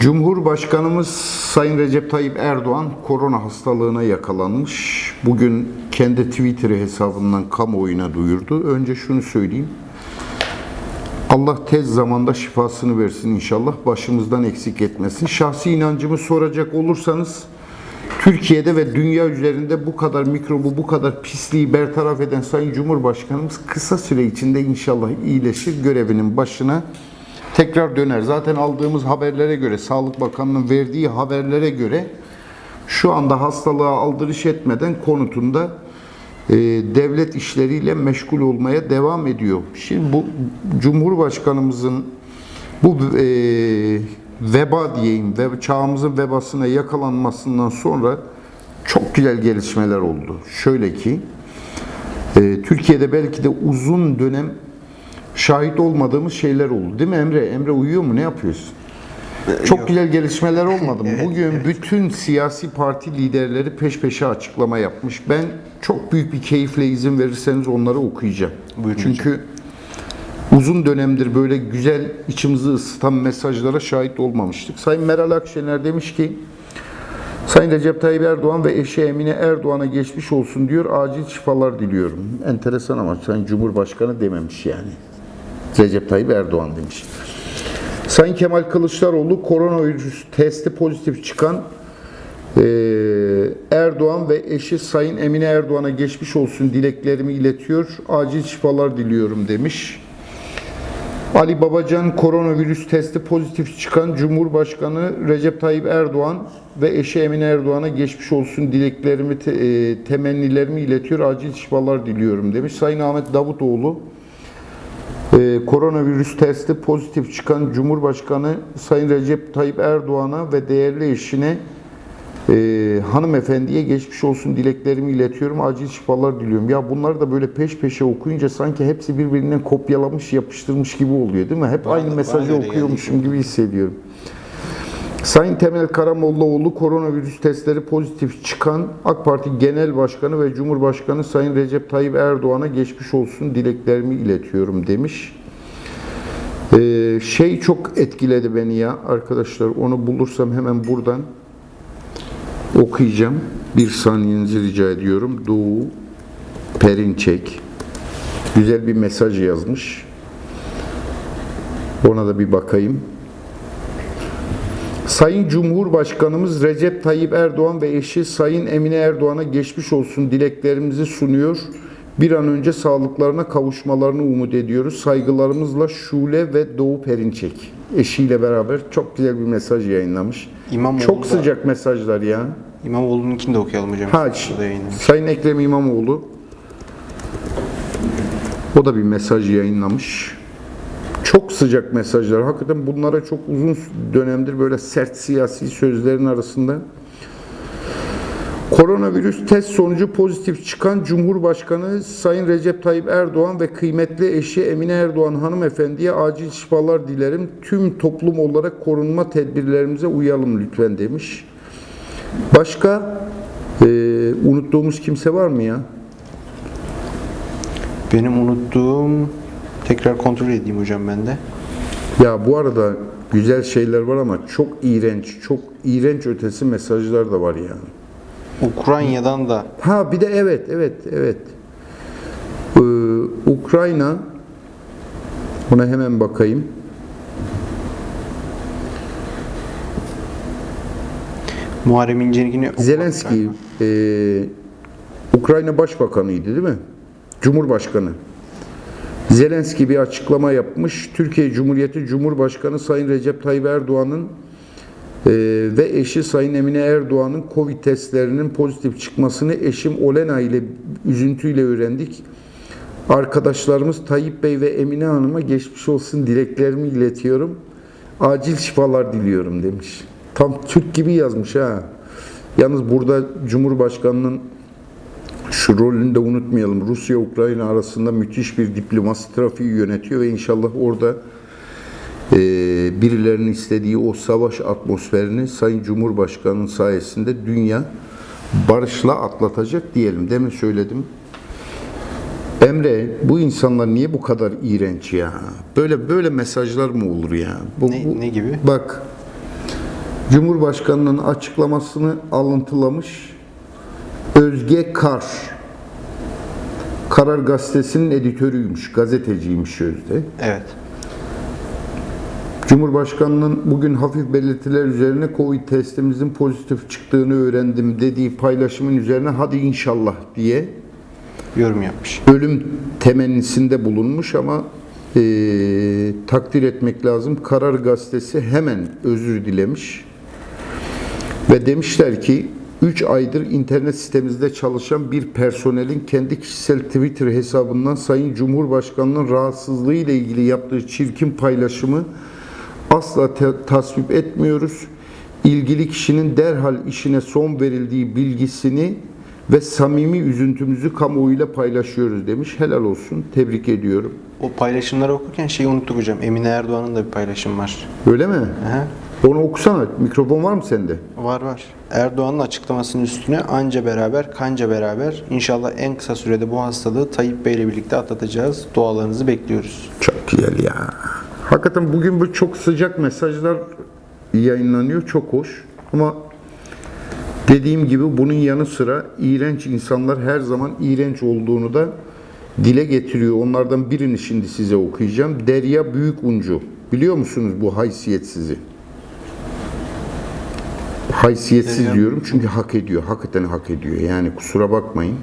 Cumhurbaşkanımız Sayın Recep Tayyip Erdoğan korona hastalığına yakalanmış. Bugün kendi Twitter hesabından kamuoyuna duyurdu. Önce şunu söyleyeyim. Allah tez zamanda şifasını versin inşallah. Başımızdan eksik etmesin. Şahsi inancımı soracak olursanız Türkiye'de ve dünya üzerinde bu kadar mikrobu, bu kadar pisliği bertaraf eden Sayın Cumhurbaşkanımız kısa süre içinde inşallah iyileşir, görevinin başına tekrar döner. Zaten aldığımız haberlere göre, Sağlık Bakanı'nın verdiği haberlere göre şu anda hastalığa aldırış etmeden konutunda e, devlet işleriyle meşgul olmaya devam ediyor. Şimdi bu Cumhurbaşkanımızın bu e, veba diyeyim ve çağımızın vebasına yakalanmasından sonra çok güzel gelişmeler oldu. Şöyle ki e, Türkiye'de belki de uzun dönem şahit olmadığımız şeyler oldu. Değil mi Emre? Emre uyuyor mu? Ne yapıyorsun? Çok güzel gelişmeler olmadı mı? Bugün bütün siyasi parti liderleri peş peşe açıklama yapmış. Ben çok büyük bir keyifle izin verirseniz onları okuyacağım. Buyurun Çünkü uzun dönemdir böyle güzel içimizi ısıtan mesajlara şahit olmamıştık. Sayın Meral Akşener demiş ki Sayın Recep Tayyip Erdoğan ve eşi Emine Erdoğan'a geçmiş olsun diyor. Acil şifalar diliyorum. Enteresan ama Sayın Cumhurbaşkanı dememiş yani. Recep Tayyip Erdoğan demiş. Sayın Kemal Kılıçdaroğlu koronavirüs testi pozitif çıkan eee, Erdoğan ve eşi Sayın Emine Erdoğan'a geçmiş olsun dileklerimi iletiyor. Acil şifalar diliyorum demiş. Ali Babacan koronavirüs testi pozitif çıkan Cumhurbaşkanı Recep Tayyip Erdoğan ve eşi Emine Erdoğan'a geçmiş olsun dileklerimi, te- e, temennilerimi iletiyor. Acil şifalar diliyorum demiş. Sayın Ahmet Davutoğlu ee, koronavirüs testi pozitif çıkan Cumhurbaşkanı Sayın Recep Tayyip Erdoğan'a ve değerli eşine e, hanımefendiye geçmiş olsun dileklerimi iletiyorum. Acil şifalar diliyorum. Ya bunları da böyle peş peşe okuyunca sanki hepsi birbirinden kopyalamış, yapıştırmış gibi oluyor değil mi? Hep Bana aynı mesajı okuyormuşum gibi hissediyorum. Sayın Temel Karamollaoğlu koronavirüs testleri pozitif çıkan AK Parti Genel Başkanı ve Cumhurbaşkanı Sayın Recep Tayyip Erdoğan'a geçmiş olsun dileklerimi iletiyorum demiş. Ee, şey çok etkiledi beni ya arkadaşlar onu bulursam hemen buradan okuyacağım. Bir saniyenizi rica ediyorum. Doğu Perinçek güzel bir mesaj yazmış. Ona da bir bakayım. Sayın Cumhurbaşkanımız Recep Tayyip Erdoğan ve eşi Sayın Emine Erdoğan'a geçmiş olsun dileklerimizi sunuyor. Bir an önce sağlıklarına kavuşmalarını umut ediyoruz. Saygılarımızla Şule ve Doğu Perinçek eşiyle beraber çok güzel bir mesaj yayınlamış. İmamoğlu çok da- sıcak mesajlar ya. İmamoğlu'nunkini de okuyalım hocam. Ha. Sayın Ekrem İmamoğlu o da bir mesaj yayınlamış. Çok sıcak mesajlar. Hakikaten bunlara çok uzun dönemdir böyle sert siyasi sözlerin arasında Koronavirüs test sonucu pozitif çıkan Cumhurbaşkanı Sayın Recep Tayyip Erdoğan ve kıymetli eşi Emine Erdoğan hanımefendiye acil şifalar dilerim. Tüm toplum olarak korunma tedbirlerimize uyalım lütfen demiş. Başka e, unuttuğumuz kimse var mı ya? Benim unuttuğum tekrar kontrol edeyim hocam ben de. Ya bu arada güzel şeyler var ama çok iğrenç, çok iğrenç ötesi mesajlar da var yani. Ukrayna'dan da Ha bir de evet, evet, evet. Ee, Ukrayna, buna hemen bakayım. Muharrem İnce'ninkini Zelenski, e, Ukrayna Başbakanıydı değil mi? Cumhurbaşkanı. Zelenski bir açıklama yapmış. Türkiye Cumhuriyeti Cumhurbaşkanı Sayın Recep Tayyip Erdoğan'ın e, ve eşi Sayın Emine Erdoğan'ın Covid testlerinin pozitif çıkmasını eşim Olena ile üzüntüyle öğrendik. Arkadaşlarımız Tayyip Bey ve Emine Hanım'a geçmiş olsun dileklerimi iletiyorum. Acil şifalar diliyorum demiş. Tam Türk gibi yazmış ha. Yalnız burada Cumhurbaşkanının şu rolünü de unutmayalım. Rusya-Ukrayna arasında müthiş bir diplomasi trafiği yönetiyor ve inşallah orada e, birilerinin istediği o savaş atmosferini Sayın Cumhurbaşkanı'nın sayesinde dünya barışla atlatacak diyelim. Demin söyledim. Emre bu insanlar niye bu kadar iğrenç ya? Böyle böyle mesajlar mı olur ya? Bu, Ne- bu- ne gibi? Bak Cumhurbaşkanının açıklamasını alıntılamış Özge Kar. Karar Gazetesi'nin editörüymüş, gazeteciymiş Özde. Evet. Cumhurbaşkanının bugün hafif belirtiler üzerine Covid testimizin pozitif çıktığını öğrendim dediği paylaşımın üzerine hadi inşallah diye Yorum yapmış. ölüm temennisinde bulunmuş ama eee, takdir etmek lazım. Karar Gazetesi hemen özür dilemiş ve demişler ki 3 aydır internet sitemizde çalışan bir personelin kendi kişisel Twitter hesabından Sayın Cumhurbaşkanı'nın rahatsızlığı ile ilgili yaptığı çirkin paylaşımı asla tasvip etmiyoruz. İlgili kişinin derhal işine son verildiği bilgisini ve samimi üzüntümüzü kamuoyuyla paylaşıyoruz demiş. Helal olsun. Tebrik ediyorum. O paylaşımları okurken şeyi unuttuk hocam. Emine Erdoğan'ın da bir paylaşım var. Öyle mi? Aha. Onu okusana. Mikrofon var mı sende? Var var. Erdoğan'ın açıklamasının üstüne anca beraber, kanca beraber inşallah en kısa sürede bu hastalığı Tayyip Bey ile birlikte atlatacağız. Dualarınızı bekliyoruz. Çok güzel ya. Hakikaten bugün bu çok sıcak mesajlar yayınlanıyor. Çok hoş. Ama dediğim gibi bunun yanı sıra iğrenç insanlar her zaman iğrenç olduğunu da dile getiriyor. Onlardan birini şimdi size okuyacağım. Derya Büyükuncu. Biliyor musunuz bu haysiyetsizi? Haysiyetsiz Derya- diyorum çünkü hak ediyor. Hakikaten hak ediyor. Yani kusura bakmayın.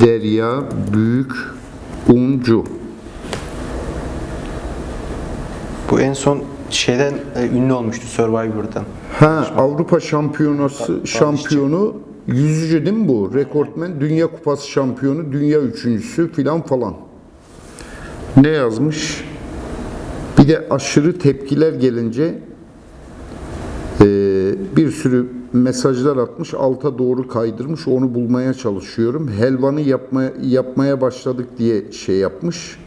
Derya Büyük Uncu. Bu en son şeyden e, ünlü olmuştu Survivor'dan. Ha Avrupa Şampiyonası şampiyonu yüzücü değil mi bu? Rekortmen, Dünya Kupası şampiyonu, dünya üçüncüsü filan falan. Ne yazmış? Bir de aşırı tepkiler gelince bir sürü mesajlar atmış, alta doğru kaydırmış. Onu bulmaya çalışıyorum. Helvanı yapma, yapmaya başladık diye şey yapmış.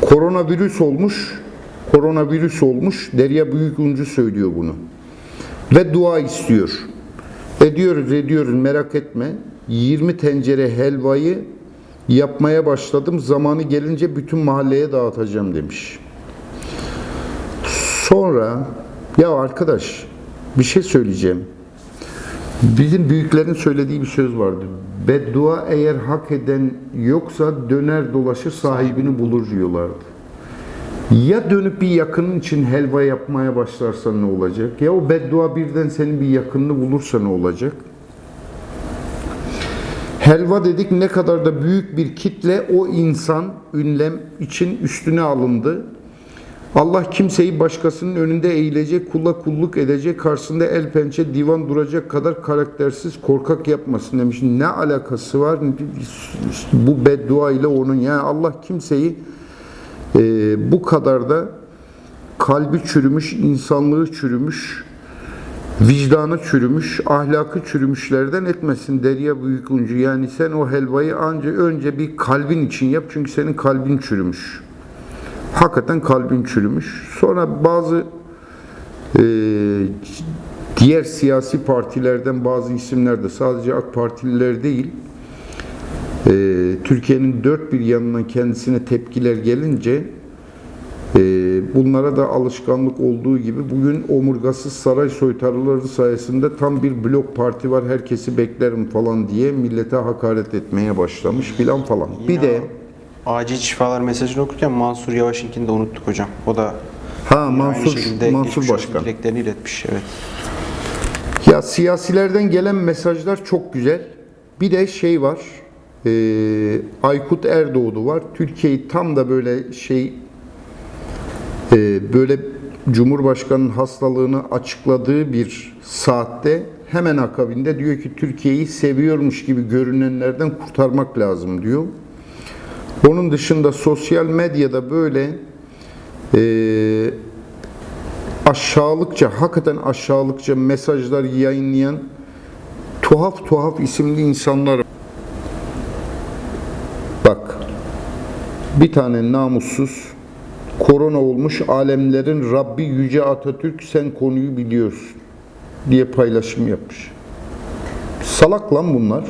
Koronavirüs olmuş. Koronavirüs olmuş. Derya Büyükuncu söylüyor bunu ve dua istiyor. Ediyoruz ediyoruz merak etme. 20 tencere helvayı yapmaya başladım. Zamanı gelince bütün mahalleye dağıtacağım demiş. Sonra ya arkadaş bir şey söyleyeceğim. Bizim büyüklerin söylediği bir söz vardı. Beddua eğer hak eden yoksa döner dolaşır sahibini bulur diyorlardı. Ya dönüp bir yakının için helva yapmaya başlarsan ne olacak? Ya o beddua birden senin bir yakınını bulursa ne olacak? Helva dedik ne kadar da büyük bir kitle o insan ünlem için üstüne alındı. Allah kimseyi başkasının önünde eğilecek, kula kulluk edecek, karşısında el pençe divan duracak kadar karaktersiz, korkak yapmasın demiş. Ne alakası var bu beddua ile onun? Yani Allah kimseyi ee, bu kadar da kalbi çürümüş, insanlığı çürümüş, vicdanı çürümüş, ahlakı çürümüşlerden etmesin Derya Büyükuncu. Yani sen o helvayı anca önce bir kalbin için yap çünkü senin kalbin çürümüş. Hakikaten kalbin çürümüş. Sonra bazı e, diğer siyasi partilerden bazı isimler de sadece AK Partililer değil, ee, Türkiye'nin dört bir yanından kendisine tepkiler gelince e, bunlara da alışkanlık olduğu gibi bugün omurgasız saray soytarıları sayesinde tam bir blok parti var herkesi beklerim falan diye millete hakaret etmeye başlamış filan falan. Bir de acil şifalar mesajını okurken Mansur Yavaş'ınkini de unuttuk hocam. O da ha Mansur Mansur Başkan. dileklerini iletmiş. Evet. Ya siyasilerden gelen mesajlar çok güzel. Bir de şey var. e, Aykut Erdoğdu var. Türkiye'yi tam da böyle şey e, böyle Cumhurbaşkanı'nın hastalığını açıkladığı bir saatte hemen akabinde diyor ki Türkiye'yi seviyormuş gibi görünenlerden kurtarmak lazım diyor. Onun dışında sosyal medyada böyle e, aşağılıkça, hakikaten aşağılıkça mesajlar yayınlayan tuhaf tuhaf isimli insanlar. Bak, bir tane namussuz, korona olmuş alemlerin Rabbi Yüce Atatürk sen konuyu biliyorsun diye paylaşım yapmış. Salak lan bunlar.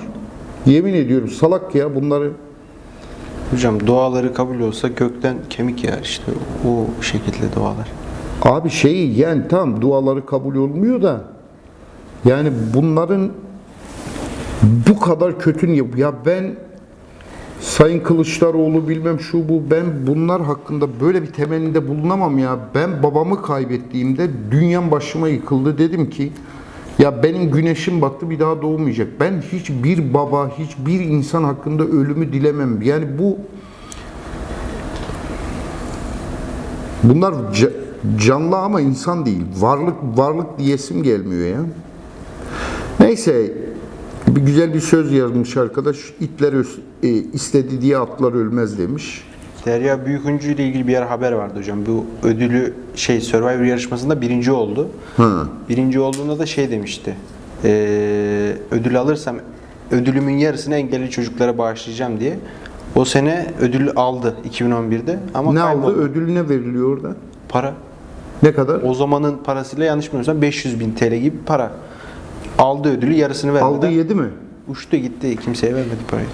Yemin ediyorum salak ya bunları. Hocam duaları kabul olsa gökten kemik yağar işte. O şekilde dualar. Abi şeyi yani tamam duaları kabul olmuyor da yani bunların bu kadar kötü? Ya ben Sayın Kılıçdaroğlu bilmem şu bu ben bunlar hakkında böyle bir temennide bulunamam ya. Ben babamı kaybettiğimde dünyam başıma yıkıldı dedim ki ya benim güneşim battı bir daha doğmayacak. Ben hiçbir baba, hiçbir insan hakkında ölümü dilemem. Yani bu bunlar ca- canlı ama insan değil. Varlık varlık diyesim gelmiyor ya. Neyse bir güzel bir söz yazmış arkadaş. İtler e, istedi diye atlar ölmez demiş. Derya Büyüküncü ile ilgili bir yer haber vardı hocam. Bu ödülü şey Survivor yarışmasında birinci oldu. Ha. Birinci olduğunda da şey demişti. Ee, ödül alırsam ödülümün yarısını engelli çocuklara bağışlayacağım diye. O sene ödül aldı 2011'de ama ne kayboldu. aldı? Ödül ne veriliyor orada? Para. Ne kadar? O zamanın parasıyla yanlış bilmiyorsam 500 bin TL gibi para. Aldı ödülü yarısını vermeden. Aldı yedi mi? Uçtu gitti. Kimseye vermedi parayı.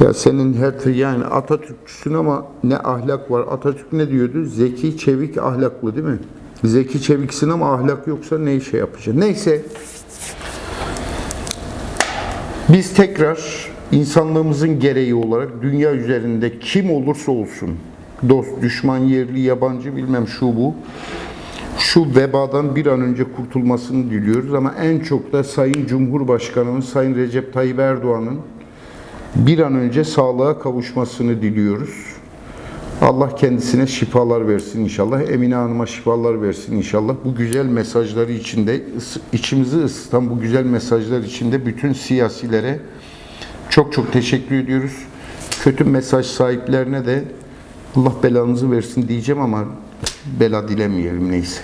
Ya senin her yani Atatürkçüsün ama ne ahlak var. Atatürk ne diyordu? Zeki, çevik, ahlaklı değil mi? Zeki, çeviksin ama ahlak yoksa ne işe yapacaksın? Neyse. Biz tekrar insanlığımızın gereği olarak dünya üzerinde kim olursa olsun dost, düşman, yerli, yabancı bilmem şu bu şu vebadan bir an önce kurtulmasını diliyoruz ama en çok da Sayın Cumhurbaşkanımız Sayın Recep Tayyip Erdoğan'ın bir an önce sağlığa kavuşmasını diliyoruz. Allah kendisine şifalar versin inşallah. Emine Hanım'a şifalar versin inşallah. Bu güzel mesajları içinde, içimizi ısıtan bu güzel mesajlar içinde bütün siyasilere çok çok teşekkür ediyoruz. Kötü mesaj sahiplerine de Allah belanızı versin diyeceğim ama bela dilemeyelim neyse.